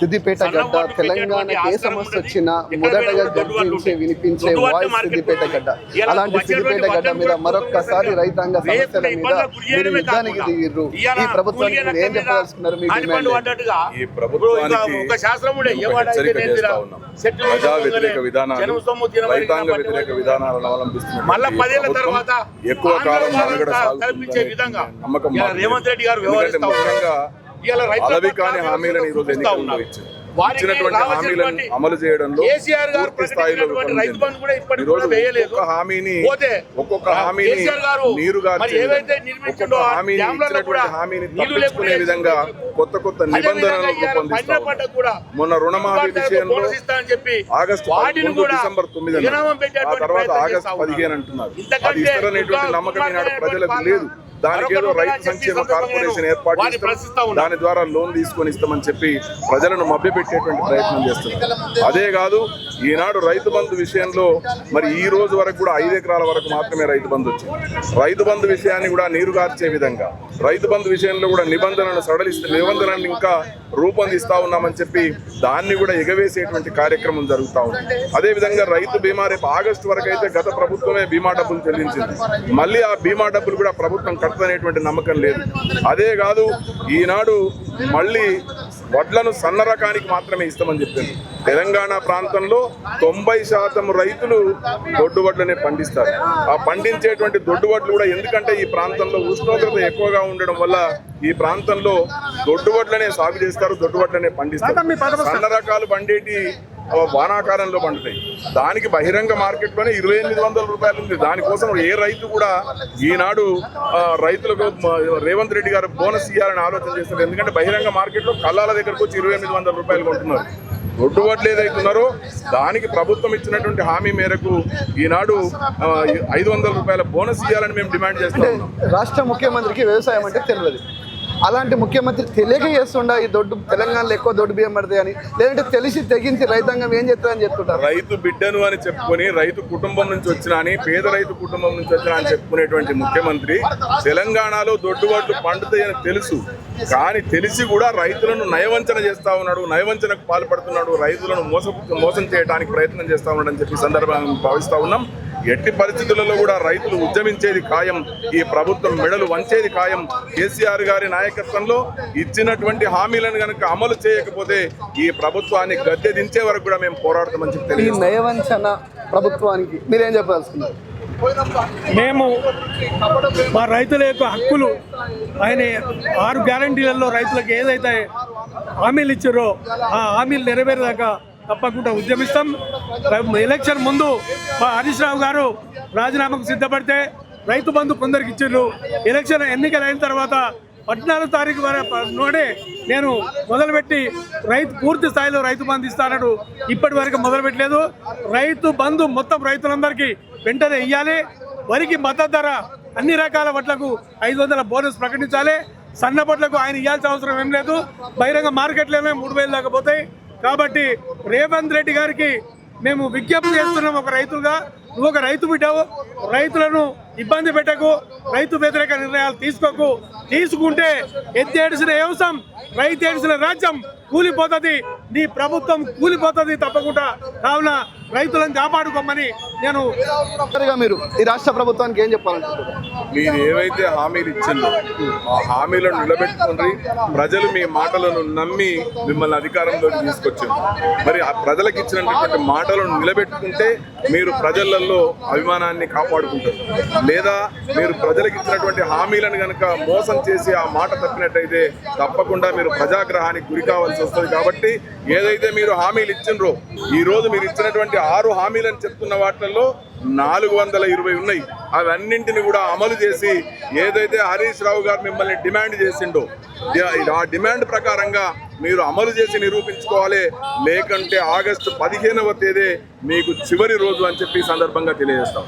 సిద్దిపేట గడ్డ తెలంగాణ ఏ సమస్య. వచ్చినా మొదటగా గర్జించే. వినిపించే వాయిస్ సిద్దిపేట గడ్డ. అలాంటి సిద్దిపేట గడ్డ మీద మరొక్కసారి రైతాంగ సమస్యల మీద మీరు యుద్ధానికి దిగిర్రు. ఈ ప్రభుత్వానికి మీరు ఏం చెప్పదలుచుకున్నారు మీ డిమాండ్. ఈ ప్రభుత్వానికి విధానాలు రైతాంగ వ్యతిరేక విధానాలను అవలంబిస్తున్నారు ఎక్కువ కాలం మనుగడ కల్పించే విధంగా నమ్మకం ముఖ్యంగా అలవి కాని హామీలను ఎన్నికల్లో. ఇచ్చారు ఇచ్చినటువంటి అమలు చేయడంలో కేసీఆర్ గారు స్థాయిలో రైతు బంధు కూడా ఇప్పటికి వేయలేదు. ఒక్కొక్క హామీని ఒక్కొక్క హామీని నీరుగా ఏవైతే హామీని ఇచ్చినటువంటి తప్పించుకునే విధంగా కొత్త కొత్త నిబంధనలు మొన్న రుణమాఫీ విషయంలో ఆగస్టు పదకొండు డిసెంబర్ తొమ్మిది తర్వాత ఆగస్టు పదిహేను. అంటున్నారు అది ఇస్తారనేటువంటి నమ్మకం ఈనాడు ప్రజలకు. లేదు దానికి ఏదో రైతు సంక్షేమ కార్పొరేషన్ ఏర్పాటు. దాని ద్వారా లోన్ తీసుకొని ఇస్తామని చెప్పి ప్రజలను మభ్యపెట్టేటువంటి ప్రయత్నం చేస్తున్నారు అదే కాదు ఈనాడు రైతు బంధు విషయంలో మరి ఈ రోజు వరకు కూడా ఐదు ఎకరాల వరకు మాత్రమే రైతు బంధు వచ్చింది రైతు బంధు విషయాన్ని కూడా నీరుగార్చే విధంగా రైతు బంధు విషయంలో కూడా నిబంధనలను సడలిస్తే నిబంధనలను ఇంకా రూపొందిస్తా ఉన్నామని చెప్పి దాన్ని కూడా ఎగవేసేటువంటి కార్యక్రమం జరుగుతూ ఉంది. అదేవిధంగా రైతు బీమా రేపు ఆగస్టు వరకు అయితే గత ప్రభుత్వమే బీమా డబ్బులు చెల్లించింది. మళ్ళీ ఆ బీమా డబ్బులు కూడా ప్రభుత్వం కడతనేటువంటి నమ్మకం లేదు. అదే కాదు ఈనాడు మళ్ళీ వడ్లను సన్న రకానికి మాత్రమే ఇస్తామని చెప్పింది. తెలంగాణ ప్రాంతంలో తొంభై శాతం రైతులు దొడ్డు వడ్లనే పండిస్తారు. ఆ పండించేటువంటి దొడ్డు వడ్లు కూడా ఎందుకంటే ఈ ప్రాంతంలో ఉష్ణోగ్రత ఎక్కువగా ఉండడం వల్ల ఈ ప్రాంతంలో దొడ్డు వడ్లనే సాగు చేస్తారు దొడ్డు వడ్లనే పండిస్తారు. సన్న రకాలు పండేటి వానాకాలంలో పండుతాయి. దానికి బహిరంగ మార్కెట్లోనే ఇరవై ఎనిమిది వందల రూపాయలు ఉంది. దానికోసం ఏ రైతు కూడా ఈనాడు రైతులకు రేవంత్ రెడ్డి గారు బోనస్ ఇవ్వాలని ఆలోచన చేస్తున్నారు. ఎందుకంటే బహిరంగ మార్కెట్లో కల్లాల దగ్గరకు వచ్చి ఇరవై ఎనిమిది వందల రూపాయలు కొంటున్నారు. దొడ్డు ఏదైతున్నారో దానికి ప్రభుత్వం ఇచ్చినటువంటి హామీ మేరకు ఈనాడు ఐదు వందల రూపాయల బోనస్ ఇవ్వాలని మేము డిమాండ్ చేస్తాం రాష్ట్ర ముఖ్యమంత్రికి వ్యవసాయం అంటే తెలియదు. అలాంటి ముఖ్యమంత్రి తెలియక చేస్తుండ ఈ దొడ్డు తెలంగాణలో ఎక్కువ దొడ్డు బియ్యం పడతాయి అని? లేదంటే తెలిసి తెగించి రైతాంగం ఏం చేస్తుందని చెప్తుంటారు? రైతు బిడ్డను అని చెప్పుకొని రైతు కుటుంబం నుంచి వచ్చిన అని పేద రైతు కుటుంబం నుంచి వచ్చిన అని చెప్పుకునేటువంటి ముఖ్యమంత్రి తెలంగాణలో దొడ్డుబాట్లు పండుతాయని తెలుసు. కానీ తెలిసి కూడా రైతులను నయవంచన చేస్తా ఉన్నాడు నయవంచనకు పాల్పడుతున్నాడు రైతులను మోస మోసం చేయడానికి ప్రయత్నం చేస్తా ఉన్నాడు అని చెప్పి సందర్భంగా భావిస్తా ఉన్నాం. ఎట్టి పరిస్థితులలో కూడా రైతులు ఉద్యమించేది ఖాయం ఈ ప్రభుత్వం మెడలు వంచేది ఖాయం. కేసీఆర్ గారి నాయకత్వంలో ఇచ్చినటువంటి హామీలను కనుక అమలు చేయకపోతే ఈ ప్రభుత్వాన్ని గద్దె దించే వరకు కూడా మేము పోరాడతామని చెప్పి నయవంచన ప్రభుత్వానికి మీరేం చెప్పదలుచుకున్నారు? మేము మా రైతుల యొక్క హక్కులు ఆయన ఆరు గ్యారంటీలలో రైతులకు ఏదైతే హామీలు ఇచ్చారో ఆ హామీలు నెరవేరేదాకా తప్పకుండా ఉద్యమిస్తాం. ఎలక్షన్ ముందు మా హరీష్ రావు గారు రాజీనామాకు సిద్ధపడితే రైతు బంధు కొందరికి ఇచ్చిండ్రు. ఎలక్షన్ ఎన్నికలు అయిన తర్వాత పద్నాలుగు తారీఖు వరకు నోడే నేను మొదలుపెట్టి రైతు పూర్తి స్థాయిలో రైతు బంధు ఇస్తానడు. ఇప్పటి వరకు మొదలుపెట్టలేదు. రైతు బంధు మొత్తం రైతులందరికీ వెంటనే ఇవ్వాలి వరికి మద్దతు ధర అన్ని రకాల వడ్లకు ఐదు వందల బోనస్ ప్రకటించాలి. సన్న వడ్లకు ఆయన ఇవ్వాల్సిన అవసరం ఏం లేదు. బహిరంగ మార్కెట్లోనే మూడు వేలు దాకా పోతాయి. కాబట్టి రేవంత్ రెడ్డి గారికి మేము విజ్ఞప్తి చేస్తున్నాం ఒక రైతులుగా. నువ్వు ఒక రైతు బిడ్డవు. రైతులను ఇబ్బంది పెట్టకు. రైతు వ్యతిరేక నిర్ణయాలు తీసుకోకు. తీసుకుంటే ఎత్తేడిసిన వ్యవసాయం రైతు ఏడిసిన రాజ్యం కూలిపోతుంది. నీ ప్రభుత్వం కూలిపోతుంది తప్పకుండా. కావున రైతులను కాపాడుకోమని నేను మీరు ఈ రాష్ట్ర ప్రభుత్వానికి ఏం చెప్పాలనుకుంటున్నారు? మీరు ఏవైతే హామీలు ఇచ్చిందో ఆ హామీలను నిలబెట్టుకుని ప్రజలు మీ మాటలను నమ్మి మిమ్మల్ని అధికారంలోకి తీసుకొచ్చారు. మరి ఆ ప్రజలకు ఇచ్చినటువంటి మాటలను నిలబెట్టుకుంటే మీరు ప్రజలలో అభిమానాన్ని కాపాడుకుంటారు. లేదా మీరు ప్రజలకు ఇచ్చినటువంటి హామీలను కనుక మోసం చేసి ఆ మాట తప్పినట్టయితే తప్పకుండా మీరు ప్రజాగ్రహానికి గురి కావాల్సి వస్తుంది కాబట్టి ఏదైతే మీరు హామీలు ఇచ్చిండ్రో ఈ రోజు మీరు ఇచ్చినటువంటి ఆరు హామీలను చెప్తున్న వాటిల్లో నాలుగు వందల ఇరవై ఉన్నాయి. అవన్నింటిని కూడా అమలు చేసి ఏదైతే హరీష్ రావు గారు మిమ్మల్ని డిమాండ్ చేసిండో ఆ డిమాండ్ ప్రకారంగా మీరు అమలు చేసి నిరూపించుకోవాలి. లేకంటే ఆగస్టు పదిహేనవ తేదీ మీకు చివరి రోజు అని చెప్పి సందర్భంగా తెలియజేస్తాం.